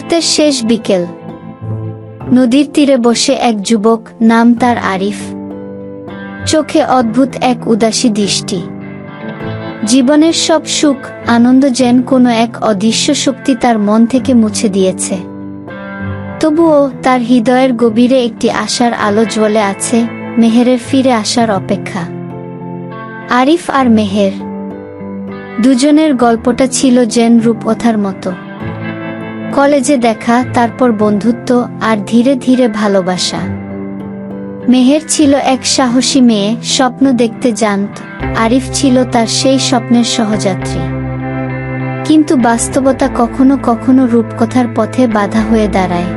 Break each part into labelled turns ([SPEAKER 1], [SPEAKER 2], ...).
[SPEAKER 1] শীতের শেষ বিকেল। নদীর তীরে বসে এক যুবক, নাম তার আরিফ। চোখে অদ্ভুত এক উদাসী দৃষ্টি। জীবনের সব সুখ, আনন্দ যেন কোনো এক অদৃশ্য শক্তি তার মন থেকে মুছে দিয়েছে। তবুও তার হৃদয়ের গভীরে একটি আশার আলো জ্বলে আছে, মেহেরের ফিরে আসার অপেক্ষা। আরিফ আর মেহের। দুজনের গল্পটা ছিল যেন রূপকথার মতো। কলেজে দেখা, তারপর বন্ধুত্ব আর ধীরে ধীরে ভালোবাসা। মেহের ছিল এক সাহসী মেয়ে, স্বপ্ন দেখতে জানত, আরিফ ছিল তার সেই স্বপ্নের সহযাত্রী। কিন্তু বাস্তবতা কখনো কখনো রূপকথার পথে বাধা হয়ে দাঁড়ায়।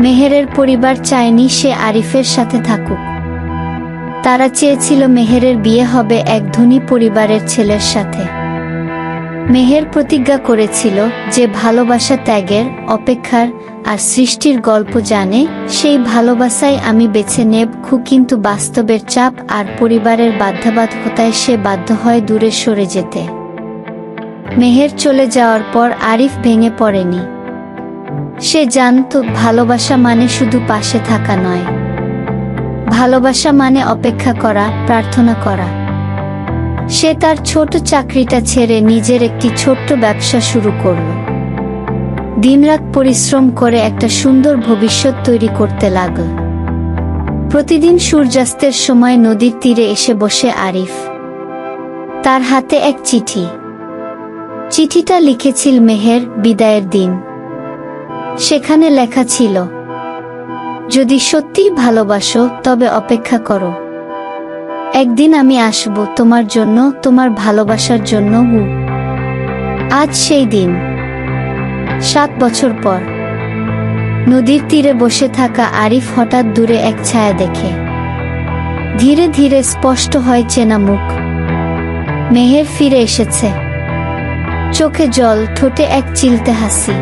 [SPEAKER 1] মেহেরের পরিবার চায়নি সে আরিফের সাথে থাকুক। তারা চেয়েছিল মেহেরের বিয়ে হবে এক ধনী পরিবারের ছেলের সাথে। মেহের প্রতিজ্ঞা করেছিল যে ভালোবাসা ত্যাগের, অপেক্ষার আর সৃষ্টির গল্প জানে, সেই ভালোবাসাই আমি বেছে নেব খু কিন্তু বাস্তবের চাপ আর পরিবারের বাধ্যবাধকতায় সে বাধ্য হয় দূরে সরে যেতে। মেহের চলে যাওয়ার পর আরিফ ভেঙে পড়েনি। সে জানত ভালোবাসা মানে শুধু পাশে থাকা নয়। ভালোবাসা মানে অপেক্ষা করা, প্রার্থনা করা। সে তার ছোট চাকরিটা ছেড়ে নিজের একটি ছোট্ট ব্যবসা শুরু করল। দিনরাত পরিশ্রম করে একটা সুন্দর ভবিষ্যৎ তৈরি করতে লাগল। প্রতিদিন সূর্যাস্তের সময় নদীর তীরে এসে বসে আরিফ। তার হাতে এক চিঠি। চিঠিটা লিখেছিল মেহের বিদায়ের দিন। সেখানে লেখা ছিল, যদি সত্যিই ভালোবাসো, তবে অপেক্ষা করো। একদিন আমি আসব তোমার জন্য, তোমার ভালোবাসার জন্য হু। আজ সেই দিন। সাত বছর পর। নদীর তীরে বসে থাকা আরিফ হঠাৎ দূরে এক ছায়া দেখে। ধীরে ধীরে স্পষ্ট হয় চেনা মুখ। মেহের ফিরে এসেছে। চোখে জল, ঠোঁটে এক চিলতে হাসি।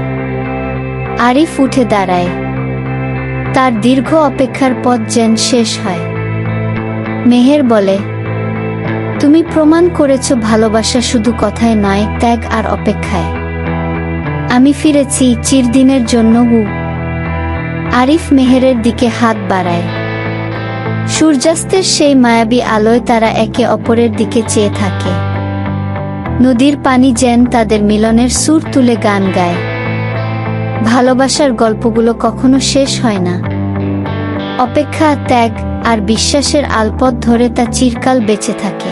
[SPEAKER 1] আরিফ উঠে দাঁড়ায়। তার দীর্ঘ অপেক্ষার পথ যেন শেষ হয়। মেহের বলে, তুমি প্রমাণ করেছ ভালোবাসা শুধু কথায় নয়, ত্যাগ আর অপেক্ষায়। আমি ফিরেছি চিরদিনের জন্য, হু। আরিফ মেহেরের দিকে হাত বাড়ায়। সূর্যাস্তের সেই মায়াবী আলোয় তারা একে অপরের দিকে চেয়ে থাকে। নদীর পানি যেন তাদের মিলনের সুর তুলে গান গায়। ভালোবাসার গল্পগুলো কখনো শেষ হয় না। অপেক্ষা, ত্যাগ আর বিশ্বাসের আলপথ ধরে তা চিরকাল বেঁচে থাকে।